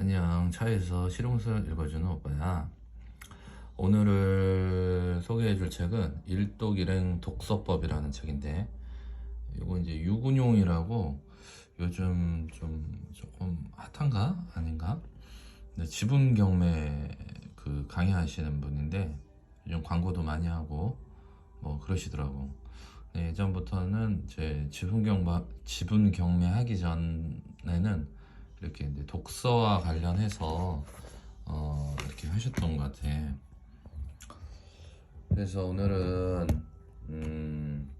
안녕. 차에서 실용서 읽어주는 오빠야. 오늘을 소개해 줄 책은 일독일행 독서법이라는 책인데 이거 이제 유근용이라고 요즘 좀 조금 핫한가? 아닌가? 근데 지분 경매 그 강의하시는 분인데 요즘 광고도 많이 하고 뭐 그러시더라고. 네, 예전부터는 제 지분 경매 지분 경매 하기 전에는 이렇게 이제 독서와 관련해서 어, 이렇게 하셨던 것 같아. 그래서 오늘은 음,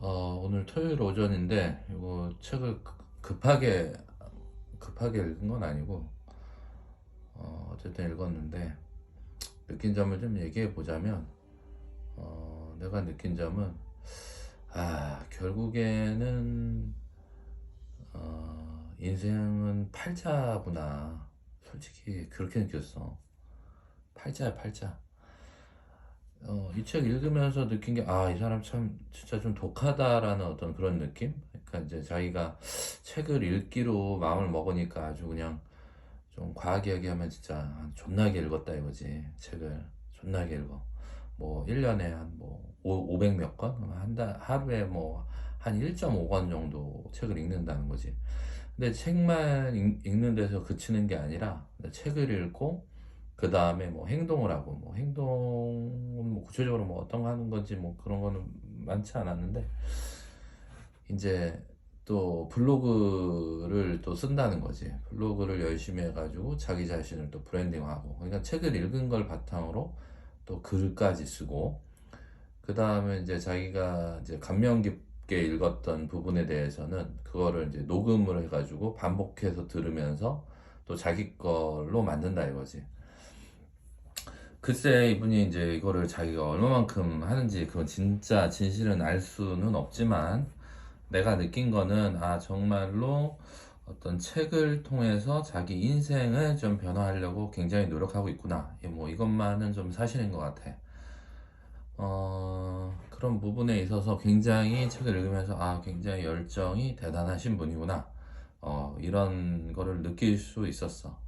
어, 오늘 토요일 오전인데 이거 책을 급- 급하게 급하게 읽은 건 아니고 어, 어쨌든 읽었는데 느낀 점을 좀 얘기해 보자면 어, 내가 느낀 점은 아 결국에는 어, 인생은 팔자구나. 솔직히 그렇게 느꼈어. 팔자야, 팔자. 어, 이 책 읽으면서 느낀 게, 아, 이 사람 참 진짜 좀 독하다라는 어떤 그런 느낌? 그러니까 이제 자기가 책을 읽기로 마음을 먹으니까 아주 그냥 좀 과하게 얘기하면 진짜 존나게 읽었다 이거지. 책을 존나게 읽어. 뭐 1년에 한뭐 500몇 권? 한 달, 하루에 뭐 한 1.5권 정도 책을 읽는다는 거지. 근데 책만 읽, 읽는 데서 그치는 게 아니라 책을 읽고 그 다음에 뭐 행동을 하고 뭐 행동은 뭐 구체적으로 뭐 어떤 거 하는 건지 뭐 그런 거는 많지 않았는데 이제 또 블로그를 또 쓴다는 거지. 블로그를 열심히 해가지고 자기 자신을 또 브랜딩하고 그러니까 책을 읽은 걸 바탕으로 또 글까지 쓰고 그 다음에 이제 자기가 이제 감명 깊게 읽었던 부분에 대해서는 그거를 이제 녹음을 해가지고 반복해서 들으면서 또 자기 걸로 만든다 이거지. 글쎄 이분이 이제 이거를 자기가 얼마만큼 하는지 그건 진짜 진실은 알 수는 없지만 내가 느낀 거는 아 정말로 어떤 책을 통해서 자기 인생을 좀 변화하려고 굉장히 노력하고 있구나. 예, 뭐 이것만은 좀 사실인 것 같아. 어, 그런 부분에 있어서 굉장히 책을 읽으면서 아 굉장히 열정이 대단하신 분이구나. 어, 이런 거를 느낄 수 있었어.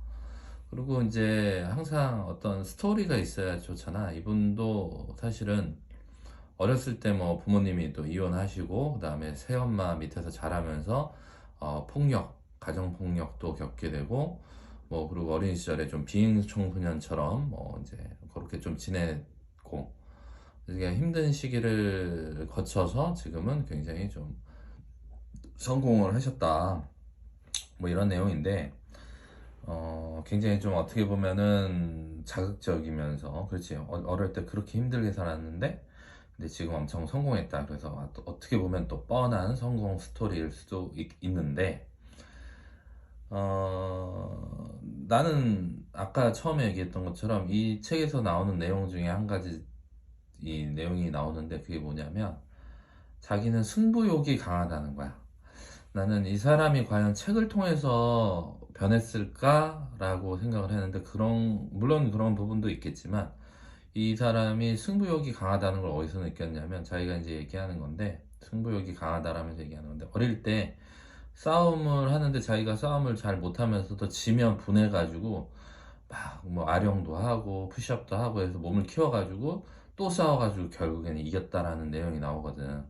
그리고 이제 항상 어떤 스토리가 있어야 좋잖아. 이분도 사실은 어렸을 때 뭐 부모님이 또 이혼하시고 그 다음에 새엄마 밑에서 자라면서 어, 폭력, 가정 폭력도 겪게 되고 뭐 그리고 어린 시절에 좀 비행 청소년처럼 뭐 이제 그렇게 좀 지내고 되게 힘든 시기를 거쳐서 지금은 굉장히 좀 성공을 하셨다. 뭐 이런 내용인데 어, 굉장히 좀 어떻게 보면은 자극적이면서 그렇지 어, 어릴 때 그렇게 힘들게 살았는데 근데 지금 엄청 성공했다 그래서 아, 또 어떻게 보면 또 뻔한 성공 스토리일 수도 있, 있는데 어, 나는 아까 처음에 얘기했던 것처럼 이 책에서 나오는 내용 중에 한 가지 이 내용이 나오는데 그게 뭐냐면 자기는 승부욕이 강하다는 거야. 나는 이 사람이 과연 책을 통해서 변했을까라고 생각을 했는데 그런 물론 그런 부분도 있겠지만 이 사람이 승부욕이 강하다는 걸 어디서 느꼈냐면 자기가 이제 얘기하는 건데 승부욕이 강하다라면서 얘기하는 건데 어릴 때 싸움을 하는데 자기가 싸움을 잘 못하면서도 지면 분해가지고 막 뭐 아령도 하고 푸시업도 하고 해서 몸을 키워가지고 또 싸워가지고 결국에는 이겼다라는 내용이 나오거든.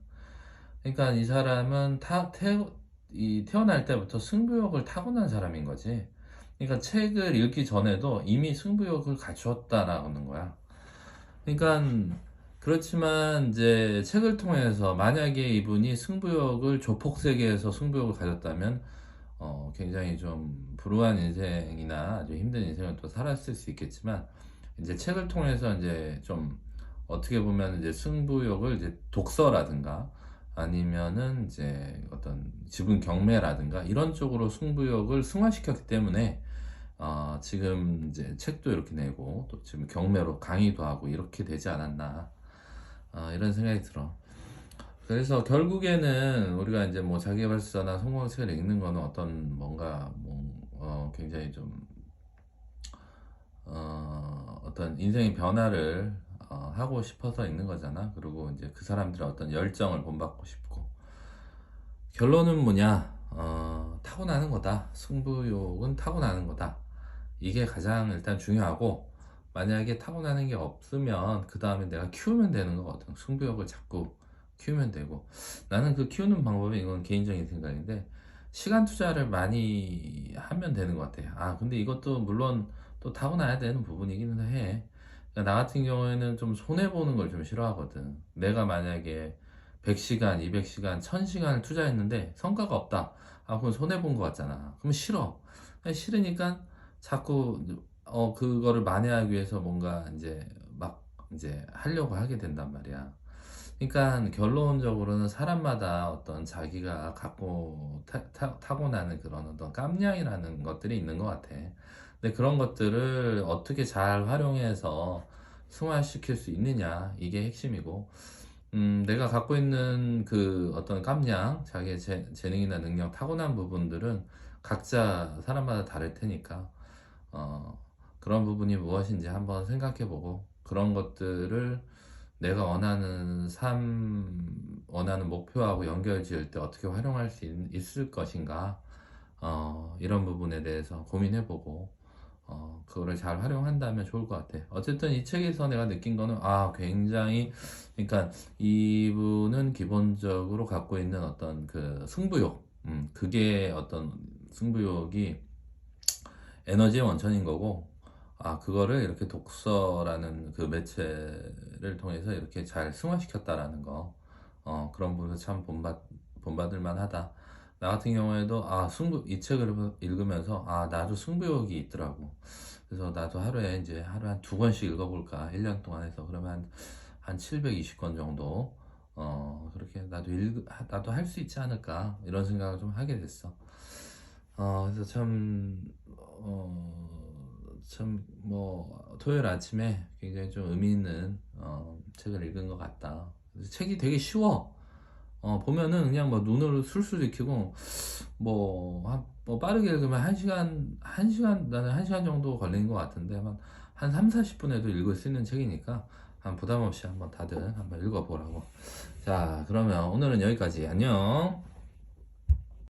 그러니까 이 사람은 타, 태, 이 태어날 때부터 승부욕을 타고난 사람인 거지. 그러니까 책을 읽기 전에도 이미 승부욕을 갖추었다라는 거야. 그러니까 그렇지만 이제 책을 통해서 만약에 이분이 승부욕을 조폭 세계에서 승부욕을 가졌다면 어, 굉장히 좀 불우한 인생이나 아주 힘든 인생을 또 살았을 수 있겠지만 이제 책을 통해서 이제 좀 어떻게 보면 이제 승부욕을 이제 독서라든가 아니면은 이제 어떤 지분 경매라든가 이런 쪽으로 승부욕을 승화시켰기 때문에 어, 지금 이제 책도 이렇게 내고 또 지금 경매로 강의도 하고 이렇게 되지 않았나 어, 이런 생각이 들어. 그래서 결국에는 우리가 이제 뭐 자기개발서나 성공책을 읽는 거는 어떤 뭔가 뭐 어, 굉장히 좀 어, 어떤 인생의 변화를 어, 하고 싶어서 읽는 거잖아. 그리고 이제 그 사람들의 어떤 열정을 본받고 싶고 결론은 뭐냐? 어, 타고나는 거다. 승부욕은 타고나는 거다. 이게 가장 일단 중요하고 만약에 타고나는 게 없으면 그 다음에 내가 키우면 되는 거거든. 승부욕을 자꾸 키우면 되고 나는 그 키우는 방법이 이건 개인적인 생각인데 시간 투자를 많이 하면 되는 것 같아. 아 근데 이것도 물론 또 타고나야 되는 부분이기는 해. 그러니까 나 같은 경우에는 좀 손해 보는 걸 좀 싫어하거든. 내가 만약에 100시간, 200시간, 1000시간을 투자했는데 성과가 없다. 아, 그건 손해 본 것 같잖아. 그럼 싫어. 싫으니까 자꾸 어 그거를 만회하기 위해서 뭔가 이제 막 이제 하려고 하게 된단 말이야. 그러니까 결론적으로는 사람마다 어떤 자기가 갖고 타, 타, 타고나는 그런 어떤 깜냥이라는 것들이 있는 것 같아. 근데 그런 것들을 어떻게 잘 활용해서 승화시킬 수 있느냐 이게 핵심이고. 음, 내가 갖고 있는 그 어떤 깜냥, 자기의 재, 재능이나 능력, 타고난 부분들은 각자 사람마다 다를 테니까 어, 그런 부분이 무엇인지 한번 생각해 보고 그런 것들을 내가 원하는 삶, 원하는 목표하고 연결 지을 때 어떻게 활용할 수 있, 을 것인가 어, 이런 부분에 대해서 고민해 보고 어, 그거를 잘 활용한다면 좋을 것 같아. 어쨌든 이 책에서 내가 느낀 거는 아 굉장히 그러니까 이분은 기본적으로 갖고 있는 어떤 그 승부욕, 음, 그게 어떤 승부욕이 에너지의 원천인 거고 아, 그거를 이렇게 독서라는 그 매체를 통해서 이렇게 잘 승화시켰다라는 거. 어, 그런 부분에서 참 본받, 본받을 만하다. 나 같은 경우에도, 아, 승부, 이 책을 읽으면서, 아, 나도 승부욕이 있더라고. 그래서 나도 하루에 이제 하루에 한두 권씩 읽어볼까. 1년 동안 해서. 그러면 한, 한 720권 정도. 어, 그렇게 나도 읽, 나도 할 수 있지 않을까. 이런 생각을 좀 하게 됐어. 어, 그래서 참, 어, 참, 뭐, 토요일 아침에 굉장히 좀 의미 있는, 어, 책을 읽은 것 같다. 책이 되게 쉬워. 어, 보면은 그냥 뭐 눈으로 술술 익히고, 뭐, 한, 뭐 빠르게 읽으면 한 시간, 한 시간, 나는 한 시간 정도 걸리는 것 같은데, 한, 한 3, 40분에도 읽을 수 있는 책이니까, 한 부담 없이 한번 다들 한번 읽어보라고. 자, 그러면 오늘은 여기까지. 안녕.